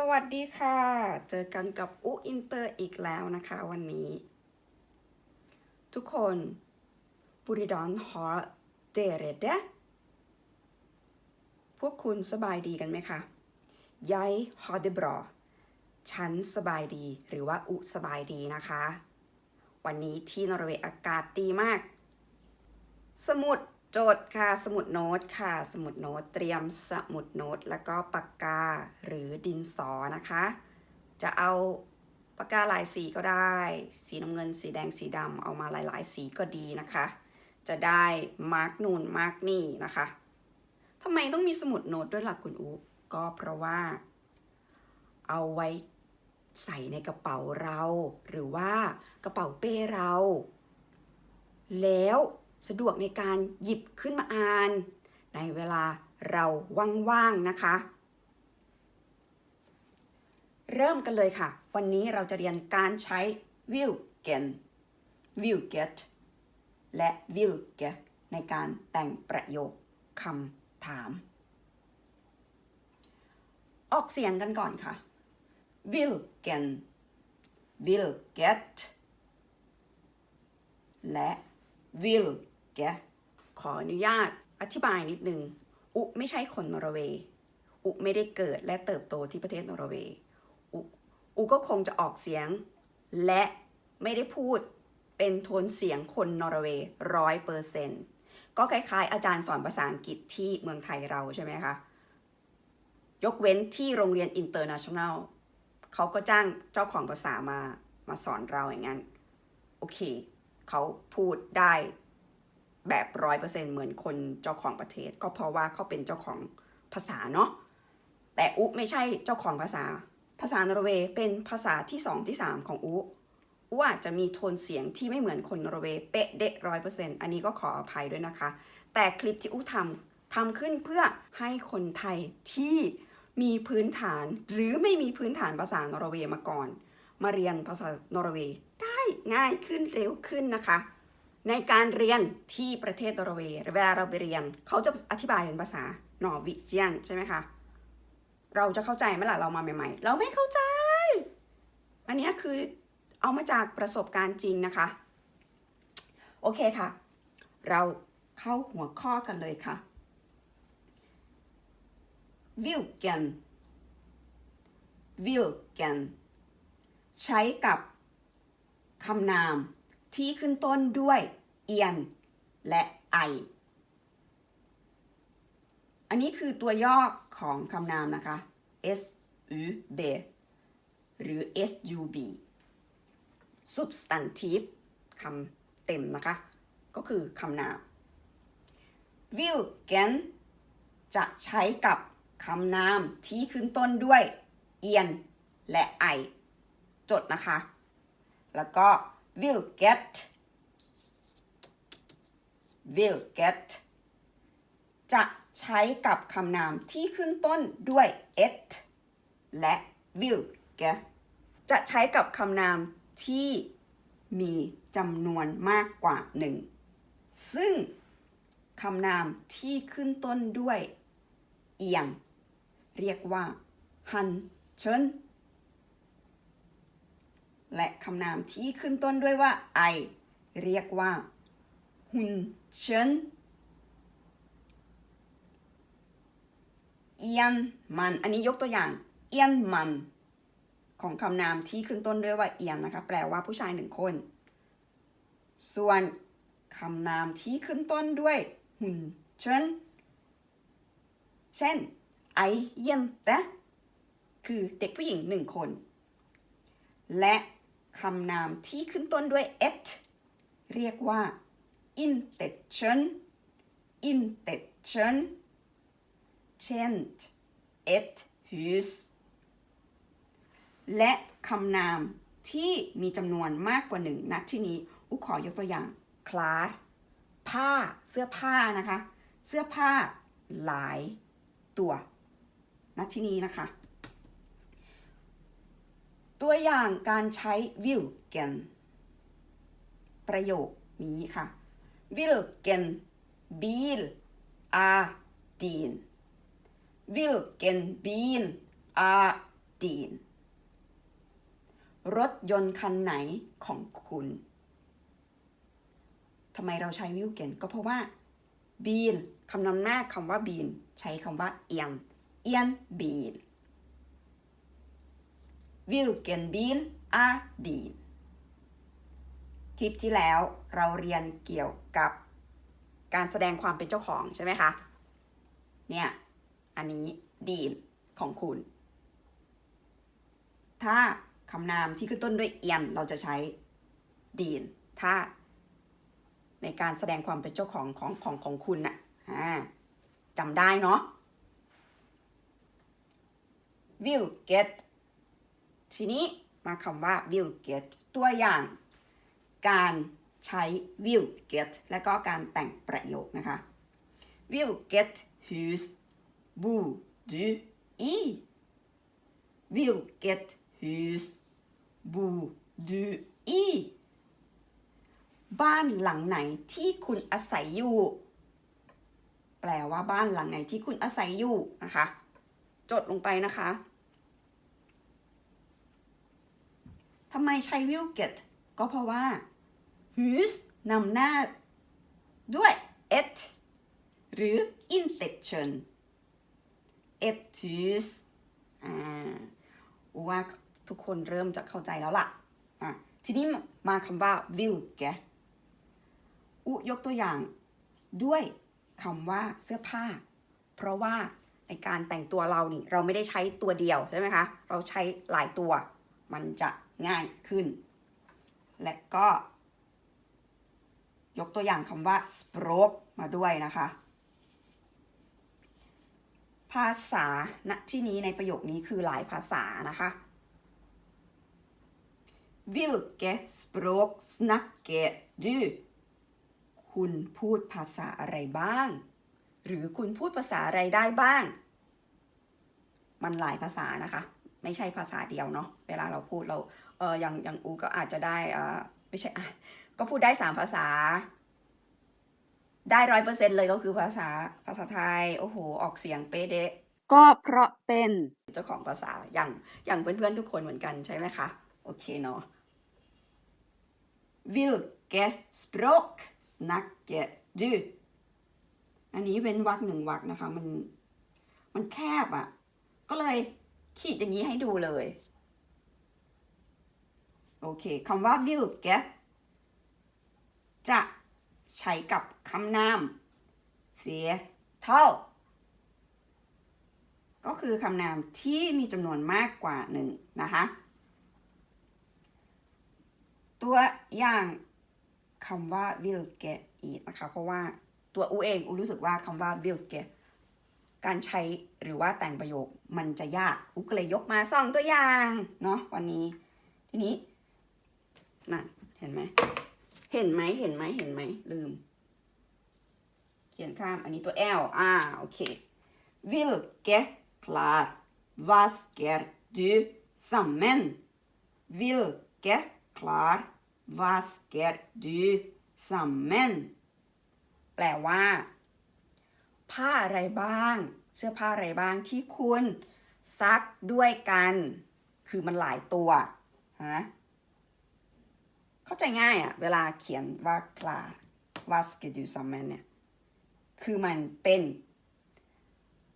สวัสดีค่ะ เจอกันกับอุอินเตอร์อีกแล้วนะคะวันนี้ ทุกคนบุริดอนฮอร์เดเรเดพวกคุณสบายดีกันไหมคะยายฮอเดบรอฉันสบายดีหรือว่าอุสบายดีนะคะ วันนี้ที่นอร์เวย์อากาศดีมาก สมุดโจทย์ค่ะสมุดโน้ตค่ะ สมุดโน้ตเตรียมสมุดโน้ตแล้วก็ปากกาหรือดินสอนะคะ จะเอาปากกาหลายสีก็ได้ สีน้ำเงินสีแดงสีดำเอามาหลาย ๆ สีก็ดีนะคะ จะได้มาร์กนูนมาร์กนี่นะคะทำไมต้องมีสมุดโน้ตด้วยล่ะคุณอูก็เพราะว่า เอาไว้ใส่ในกระเป๋าเรา หรือว่ากระเป๋าเป้เรา แล้ว สะดวกในการหยิบขึ้นมาอ่าน ในเวลาเราว่างๆนะคะ เริ่มกันเลยค่ะ วันนี้เราจะเรียนการใช้ will get will get และ will get ในการแต่งประโยคคำถาม ออกเสียงกันก่อนค่ะ will get will get และ will get ขออนุญาตอธิบายนิดนึง อุไม่ใช่คนนอร์เวย์ อุไม่ได้เกิดและเติบโตที่ประเทศนอร์เวย์ อุอุก็คงจะออกเสียง และไม่ได้พูดเป็นโทนเสียงคนนอร์เวย์ร้อยเปอร์เซนต์ก็คล้ายๆ อาจารย์สอนภาษาอังกฤษที่เมืองไทยเราใช่ไหมคะ ยกเว้นที่โรงเรียนอินเตอร์เนชั่นแนลเขาก็จ้างเจ้าของภาษามามาสอนเราอย่างนั้น โอเค เขาพูดได้แบบร้อยเปอร์เซ็นเหมือนคนเจ้าของประเทศ ก็เพราะว่าเขาเป็นเจ้าของภาษาเนาะแต่อุไม่ใช่เจ้าของภาษา ภาษานอร์เวย์เป็นภาษาที่สองที่สามของอุอุอาจจะมีโทนเสียงที่ไม่เหมือนคนนอร์เวย์เป๊ะเดะร้อยเปอร์เซ็นอันนี้ก็ขออภัยด้วยนะคะ แต่คลิปที่อุทำทำขึ้นเพื่อให้คนไทยที่มีพื้นฐานหรือไม่มีพื้นฐานภาษานอร์เวย์มาก่อน มาเรียนภาษานอร์เวย์ได้ ง่ายขึ้นเร็วขึ้นนะคะ ในการเรียนที่ประเทศนอร์เวย์เวลาเราไปเรียน เขาจะอธิบายเป็นภาษานอร์วิเจียนใช่ไหมคะเราจะเข้าใจไหมล่ะเรามาใหม่ๆ เราไม่เข้าใจ อันนี้คือเอามาจากประสบการณ์จริงนะคะ โอเคค่ะ เราเข้าหัวข้อกันเลยค่ะ vilken vilken ใช้กับ คำนามที่ขึ้นต้นด้วยเอียน และไอ อันนี้คือตัวย่อของคำนามนะคะ s u b หรือ s u b substantive คำเต็มนะคะ ก็คือคำนาม vilken จะใช้กับคำนามที่ขึ้นต้นด้วยเอียน และไอ จดนะคะ แล้วก็ will get will get จะใช้กับคำนามที่ขึ้นต้นด้วย et และ will get จะใช้กับคำนามที่มีจำนวนมากกว่าหนึ่งซึ่งคำนามที่ขึ้นต้นด้วย เอียง เรียกว่า han เชิญ และคำนามที่ขึ้นต้นด้วยว่า i เรียกว่า hun เชิญเอียนมัน อันนี้ยกตัวอย่าง เอียนมัน ของคำนามที่ขึ้นต้นด้วยว่าเอียนนะคะ แปลว่าผู้ชายหนึ่งคน ส่วนคำนามที่ขึ้นต้นด้วยหุนเชิญเช่น ไอเยนเตคือเด็กผู้หญิงหนึ่งคน และ คำนามที่ขึ้นต้นด้วย et เรียกว่า intention intention เช่น et hus และคำนามที่มีจำนวนมากกว่าหนึ่งนัดที่นี้อุขอยกตัวอย่างคลาสผ้าเสื้อผ้านะคะ เสื้อผ้าหลายตัวนัดที่นี้นะคะ ตัวอย่างการใช้ will gen ประโยคนี้ค่ะ will gen bil a din will gen bil a ดีนรถยนต์คันไหนของคุณทำไมเราใช้วิลเกนก็เพราะว่าบีนคำนำหน้าคำว่าบีนใช้คำว่าเอีย นเอียนบีนวิลเกนบีนอดีนคลิปที่แล้วเราเรียนเกี่ยวกับการแสดงความเป็นเจ้าของใช่ไหมคะ เนี่ย อันนี้ดีนของคุณ ถ้าคำนามที่ขึ้นต้นด้วยเอียนเราจะใช้ดีน ถ้า ในการแสดงความเป็นเจ้าของของของของคุณน่ะอ่าจำได้เนาะ will get ทีนี้มาคำว่า will get ตัวอย่าง การใช้ will get และก็การแต่งประโยคนะคะ will get hus bu du i will get hus bu du i บ้านหลังไหนที่คุณอาศัยอยู่ แปลว่าบ้านหลังไหนที่คุณอาศัยอยู่นะคะ จดลงไปนะคะ ทำไมใช้ will get ก็เพราะว่า hus นำหน้าด้วย et หรือ inflection et hus อ่าว่าทุกคนเริ่มจะเข้าใจแล้วล่ะอะทีนี้มาคำว่า will get อุยกตัวอย่างด้วยคำว่าเสื้อผ้า เพราะว่าในการแต่งตัวเรานี่ เราไม่ได้ใช้ตัวเดียวใช่ไหมคะ เราใช้หลายตัว มันจะ ง่ายขึ้น และก็ ยกตัวอย่างคำว่า språk มาด้วยนะคะ ภาษาณที่นี้ในประโยคนี้คือหลายภาษานะคะ Vilke språk snakker du คุณพูดภาษาอะไรบ้าง หรือคุณพูดภาษาอะไรได้บ้าง มันหลายภาษานะคะ ไม่ใช่ภาษาเดียวเนาะเวลาเราพูดเราเอออย่างอย่างอูก็อาจจะได้อ่าไม่ใช่อะก็พูดได้สามภาษา ได้ร้อยเปอร์เซ็นเลยก็คือภาษาภาษาไทย โอ้โห ออกเสียงเป๊ะเดะก็เพราะเป็นเจ้าของภาษาอย่างอย่างเพื่อนๆทุกคนเหมือนกันใช่ไหมคะ โอเคเนาะ Vilke språk snakker du อันนี้เป็นวรรคหนึ่งวรรคนะคะ มันมันแคบอะ่ะ ก็เลย ขีดอย่างนี้ให้ดูเลย โอเคคำว่า vilke จะใช้กับคำนาม flertal ก็คือคำนามที่มีจำนวนมากกว่าหนึ่งนะคะ ตัวอย่างคำว่า vilke อีกนะคะ เพราะว่าตัวอูเองอูรู้สึกว่าคำว่า vilke การใช้หรือว่าแต่งประโยคมันจะยากอูก็เลยยกมาสองตัวอย่างเนาะวันนี้ ทีนี้น่ะเห็นไหมเห็นไหมเห็นไหมเห็นไหมลืม เขียนข้ามอันนี้ตัว L อ่าโอเค Vilke klær vasker du sammen? Vilke klær vasker du sammen? แปลว่า ผ้าอะไรบ้าง เสื้อผ้าอะไรบ้างที่คุณซักด้วยกัน คือมันหลายตัวฮะเข้าใจง่ายอะเวลาเขียนว่า klar vasker du sammen เนี่ย คือมันเป็น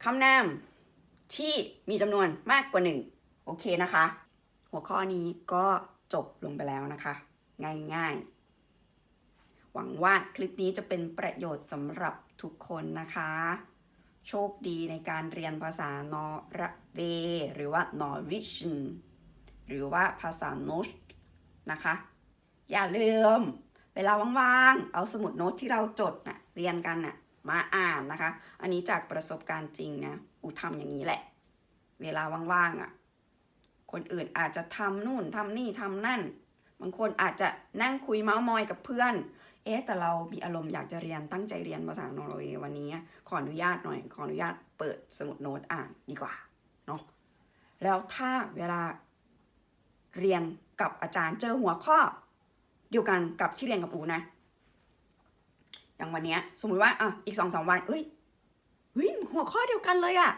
คำนามที่มีจำนวนมากกว่าหนึ่งโอเคนะคะ หัวข้อนี้ก็จบลงไปแล้วนะคะ ง่ายๆ หวังว่าคลิปนี้จะเป็นประโยชน์สำหรับทุกคนนะคะ โชคดีในการเรียนภาษานอร์เวย์หรือว่านอร์วิชนหรือว่าภาษาโนชนะคะ อย่าลืม เวลาว่างๆ เอาสมุดโน้ตที่เราจดนะ่ะเรียนกันน่ะมาอ่านนะคะ อันนี้จากประสบการณ์จริงนะอูทำอย่างนี้แหละ เวลาว่างๆอะคนอื่นอาจจะทำนู่นทำนี่ทำนั่น บางคนอาจจะนั่งคุยเมาส์มอยกับเพื่อน เอ๊ะแต่เรามีอารมณ์อยากจะเรียนตั้งใจเรียนภาษานอร์เวย์วันนี้ ขออนุญาตหน่อย ขออนุญาตเปิดสมุดโน้ตอ่านดีกว่าเนาะแล้วถ้าเวลาเรียนกับอาจารย์เจอหัวข้อ เดียวกันกับที่เรียนกับอูนะ อย่างวันนี้สมมุติว่าอะอีกสองสามวันเอ้ยเฮ้ยหัวข้อเดียวกันเลยอะ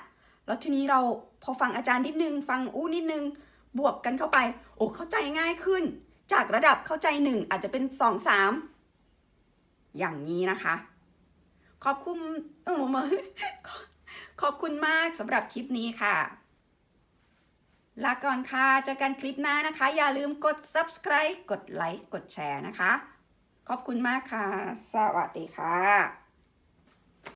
แล้วทีนี้เราพอฟังอาจารย์นิดนึง ฟังอู้นิดนึง บวกกันเข้าไป โอ้เข้าใจง่ายขึ้น จากระดับเข้าใจหนึ่งอาจจะเป็นสองสาม อย่างนี้นะคะ ขอบคุณเออมาขอบคุณมากสำหรับคลิปนี้ค่ะลาก่อนค่ะ เจอกันคลิปหน้านะคะ อย่าลืมกด subscribe กดไลค์ กดแชร์นะคะ ขอบคุณมากค่ะ สวัสดีค่ะ